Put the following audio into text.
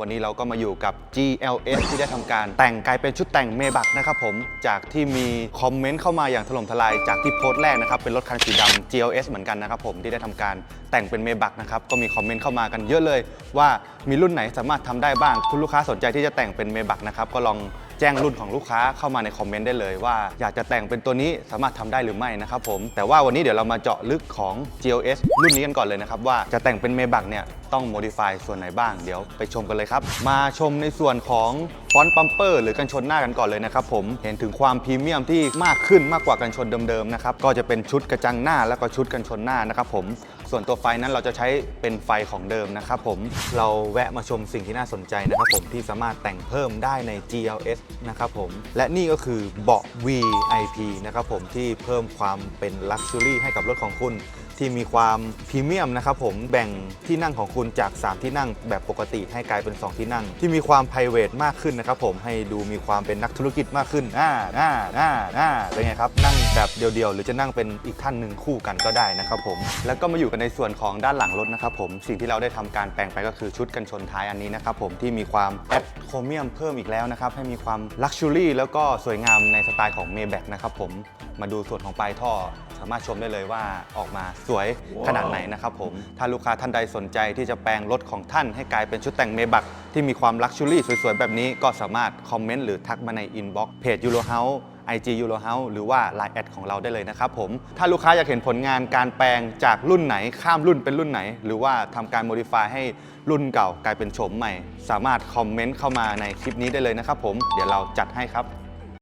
วันนี้เราก็มาอยู่กับ GLS ที่ได้ทำการแต่งกลายเป็นชุดแต่งเมบักนะครับผม จากที่มีคอมเมนต์เข้ามาอย่างถล่มทลายจากที่โพสต์แรกนะครับ เป็นรถคันสีดำ GLS เหมือนกันนะครับผมที่ได้ทำการแต่งเป็นเมบักนะครับ ก็มีคอมเมนต์เข้ามากันเยอะเลย ว่ามีรุ่นไหนสามารถทำได้บ้าง คุณลูกค้าสนใจที่จะแต่งเป็นเมบักนะครับก็ลอง แจ้งรุ่นของลูกค้าเข้ามาในคอมเมนต์ได้เลยว่าอยากจะแต่งเป็นตัวนี้สามารถทำได้หรือไม่นะครับผม แต่ว่าวันนี้เดี๋ยวเรามาเจาะลึกของ GLS รุ่นนี้กันก่อนเลยนะครับว่าจะแต่งเป็นเมบักเนี่ยต้อง modify ส่วนไหนบ้างเดี๋ยวไปชมกันเลยครับ มาชมในส่วนของฟอนต์ปัมเปอร์หรือกันชนหน้ากันก่อนเลยนะครับผมเห็นถึงความพรีเมียมที่มากขึ้นมากกว่ากันชนเดิมๆนะครับก็จะเป็นชุดกระจังหน้าแล้วก็ชุดกันชนหน้านะครับผมส่วนตัวไฟนั้นเราจะใช้เป็นไฟของเดิมนะครับผมเราแวะมาชมสิ่งที่น่าสนใจนะครับผมที่สามารถแต่งเพิ่มได้ใน GLS นะครับผม และนี่ก็คือเบาะ VIP นะครับผมที่เพิ่มความเป็นลักชัวรี่ให้กับรถของคุณ ที่มีความพรีเมียมนะครับผมแบ่งที่นั่งของคุณจาก 3 ที่นั่งแบบปกติให้กลายเป็น 2 ที่นั่ง ที่มีความ p r i v a t มากขึ้นนะครับผมให้ดูมีความเป็นนักธุรกิจมากขึ้นอ่าอ่าอ่าอ่าเป็นไงครับนั่งแบบเดียวๆ หรือจะนั่งเป็นอีกท่านหนึ่งคู่กันก็ได้นะครับผมแล้วก็มาอยู่กันในส่วนของด้านหลังรถนะครับผมสิ่งที่เราได้ทำการแปลงไปก็คือชุดกันชนท้ายอันนี้นะครับผมที่มีความแอดโครเมียมเพิ่มอีกแล้วนะครับให้มีความลักชัวรี่แล้วก็สวยงามในสไตล์ของ Maybach นะครับผม มาดูส่วนของปลายท่อ สามารถชมได้เลยว่าออกมาสวยขนาดไหนนะครับผม ถ้าลูกค้าท่านใดสนใจที่จะแปลงรถของท่านให้กลายเป็นชุดแต่งเมบักที่มีความลักชัวรี่สวยๆ แบบนี้ก็สามารถคอมเมนต์หรือทักมาในอินบ็อกซ์เพจ Euro House IG Euro House หรือว่า Line แอดของเราได้เลยนะครับผม ถ้าลูกค้าอยากเห็นผลงานการแปลงจากรุ่นไหนข้ามรุ่นเป็นรุ่นไหน หรือว่าทำการ modify ให้รุ่นเก่ากลายเป็นโฉมใหม่ สามารถคอมเมนต์เข้ามาในคลิปนี้ได้เลยนะครับผม เดี๋ยวเราจัดให้ครับ